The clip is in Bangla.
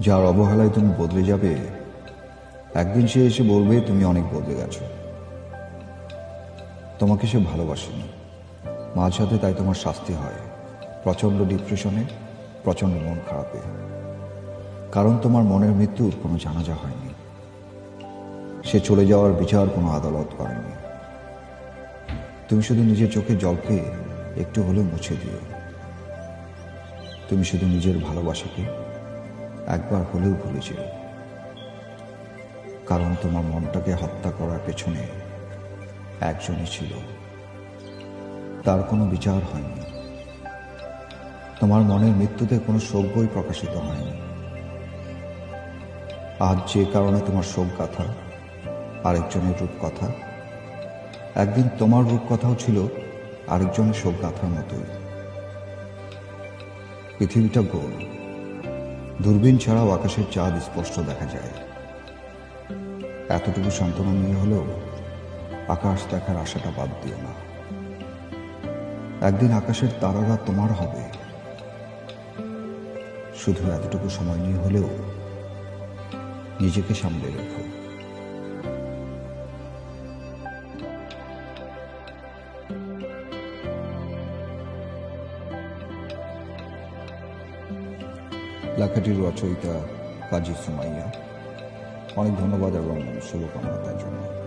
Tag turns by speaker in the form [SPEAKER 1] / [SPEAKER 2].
[SPEAKER 1] যার অবহেলায় তুমি বদলে যাবে, একদিন সে এসে বলবে, তুমি অনেক বদলে গেছো। তোমাকে সে ভালোবাসেনি। মাঝরাতে তাই তোমার শাস্তি হয়, প্রচণ্ড ডিপ্রেশনে, প্রচণ্ড মন খারাপে। কারণ তোমার মনের মৃত্যুর কোনো জানাজা হয়নি। সে চলে যাওয়ার বিচার কোনো আদালত করেনি। তুমি শুধু নিজের চোখে জলকে একটু হলেও মুছে দিও। তুমি শুধু নিজের ভালোবাসাকে একবার হলেও ভুলে কারণ তোমার মনটাকে হত্যা করার পেছনে একজনই ছিল। তার কোনো বিচার হয়নি। তোমার মনের মৃত্যুতে কোনো শোক বই প্রকাশিত হয়নি। আজ যে কারণে তোমার শোক গাথা আরেকজনের রূপকথা একদিন তোমার রূপকথাও ছিল আরেকজনের শোক গাথার মতোই। পৃথিবীটা গোল। দূরবীন ছাড়াও আকাশের চাঁদ স্পষ্ট দেখা যায়। এতটুকু সান্ত্বনা নিয়ে হলেও আকাশ দেখার আশাটা বাদ দিও না। একদিন আকাশের তারারা তোমার হবে। শুধু এতটুকু সময় নিয়ে হলেও নিজেকে সামলে রেখো। লেখাটির রচয়িতা কাজী সুমাইয়া। অনেক ধন্যবাদ এবং শুভকামনা তার জন্য।